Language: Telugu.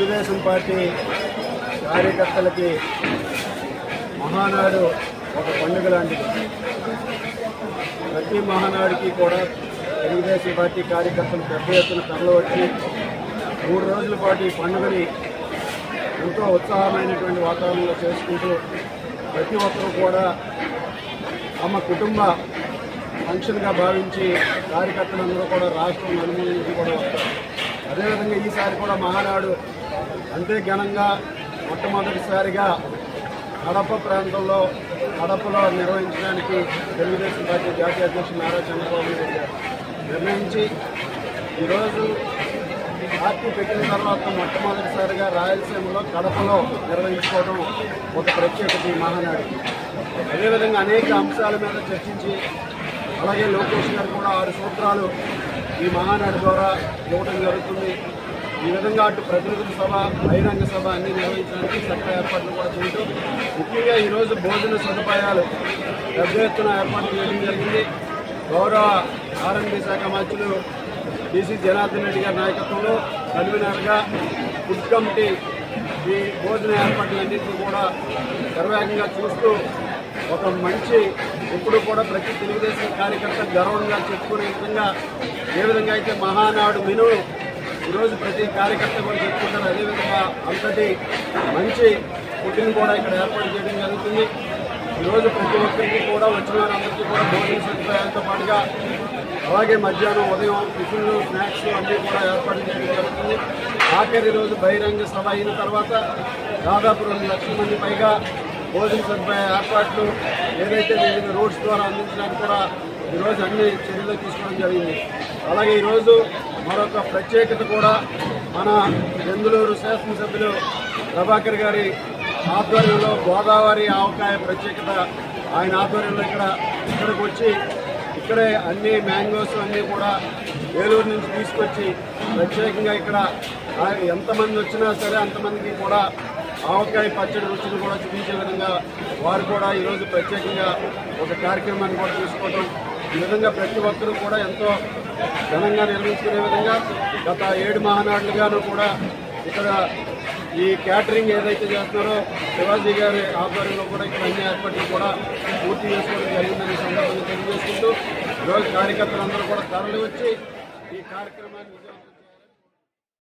తెలుగుదేశం పార్టీ కార్యకర్తలకి మహానాడు ఒక పండుగ లాంటిది. ప్రతి మహానాడుకి కూడా తెలుగుదేశం పార్టీ కార్యకర్తలు పెద్ద ఎత్తున తరలి వచ్చి మూడు రోజుల పాటు ఈ పండుగని ఎంతో ఉత్సాహమైనటువంటి వాతావరణంలో చేసుకుంటూ ప్రతి ఒక్కరూ కూడా తమ కుటుంబ ఫంక్షన్గా భావించి కార్యకర్తలందరూ కూడా రాష్ట్రం నలుమూల నుంచి కూడా వస్తారు. అదేవిధంగా ఈసారి కూడా మహానాడు అంతే ఘనంగా మొట్టమొదటిసారిగా కడప ప్రాంతంలో కడపలో నిర్వహించడానికి తెలుగుదేశం పార్టీ జాతీయ అధ్యక్షుడు నారా చంద్రబాబు నాయుడు గారు నిర్ణయించి ఈరోజు పార్టీ పెట్టిన తర్వాత మొట్టమొదటిసారిగా రాయలసీమలో కడపలో నిర్వహించుకోవడం ఒక ప్రత్యేకత ఈ మహానాడు. అదేవిధంగా అనేక అంశాల మీద చర్చించి అలాగే లోకేష్ గారు కూడా ఆరు సూత్రాలు ఈ మహానాడు ద్వారా ఇవ్వడం జరుగుతుంది. ఈ విధంగా అటు ప్రతినిధుల సభ బహిరంగ సభ అన్ని నిర్వహించడానికి చట్ట ఏర్పాట్లు కూడా చేయటం. ముఖ్యంగా ఈరోజు భోజన సదుపాయాలు పెద్ద ఎత్తున ఏర్పాటు చేయడం జరిగింది. గౌరవ ఆర్ఎండి శాఖ మంత్రులు డీసీ జనార్దన్ రెడ్డి గారి నాయకత్వంలో కన్వీనర్గా ఫుడ్ కమిటీ ఈ భోజన ఏర్పాట్లన్నింటినీ కూడా శరవేగంగా చూస్తూ ఒక మంచి ఇప్పుడు కూడా ప్రతి తెలుగుదేశం కార్యకర్త గర్వంగా చెప్పుకునే విధంగా ఏ విధంగా అయితే మహానాడు మెను ఈరోజు ప్రతి కార్యకర్త కూడా చెప్పుకుంటారు. అదేవిధంగా అంతటి మంచి ఫుడ్ని కూడా ఇక్కడ ఏర్పాటు చేయడం జరుగుతుంది. ఈరోజు ప్రతి ఒక్కరికి కూడా వచ్చిన వారందరికీ కూడా భోజన సదుపాయాలతో పాటుగా అలాగే మధ్యాహ్నం ఉదయం టిఫిన్లు స్నాక్స్ అన్నీ కూడా ఏర్పాటు చేయడం జరుగుతుంది. ఆఖరి రోజు బహిరంగ సభ అయిన తర్వాత దాదాపు రెండు లక్షల మంది పైగా భోజన సదుపాయ ఏర్పాట్లు ఏదైతే వివిధ రోడ్స్ ద్వారా అందించడానికి కూడా ఈరోజు అన్ని చర్యలు తీసుకోవడం జరిగింది. అలాగే ఈరోజు మరొక ప్రత్యేకత కూడా మన బెందులూరు శాసనసభ్యులు ప్రభాకర్ గారి ఆధ్వర్యంలో గోదావరి ఆవకాయ ప్రత్యేకత ఆయన ఆధ్వర్యంలో ఇక్కడ ఇక్కడికి వచ్చి ఇక్కడే అన్ని మ్యాంగోస్ అన్నీ కూడా ఏలూరు నుంచి తీసుకొచ్చి ప్రత్యేకంగా ఇక్కడ ఎంతమంది వచ్చినా సరే అంతమందికి కూడా ఆవకాయ పచ్చడి రుచిని కూడా చూపించే విధంగా వారు కూడా ఈరోజు ప్రత్యేకంగా ఒక కార్యక్రమాన్ని కూడా తీసుకోవడం ఈ విధంగా ప్రతి ఒక్కరూ కూడా ఎంతో ఘనంగా నిర్వహించుకునే విధంగా గత ఏడు మహానాడులుగాను కూడా ఇక్కడ ఈ క్యాటరింగ్ ఏదైతే చేస్తున్నారో శివాజీ గారి ఆధ్వర్యంలో కూడా ఇక్కడ అన్ని ఏర్పాట్లు కూడా పూర్తి చేసుకోవడం జరిగిందని సందర్భంగా తెలియజేసుకుంటూ ఈరోజు కార్యకర్తలందరూ కూడా తరలి వచ్చి ఈ కార్యక్రమాన్ని విజయవంతం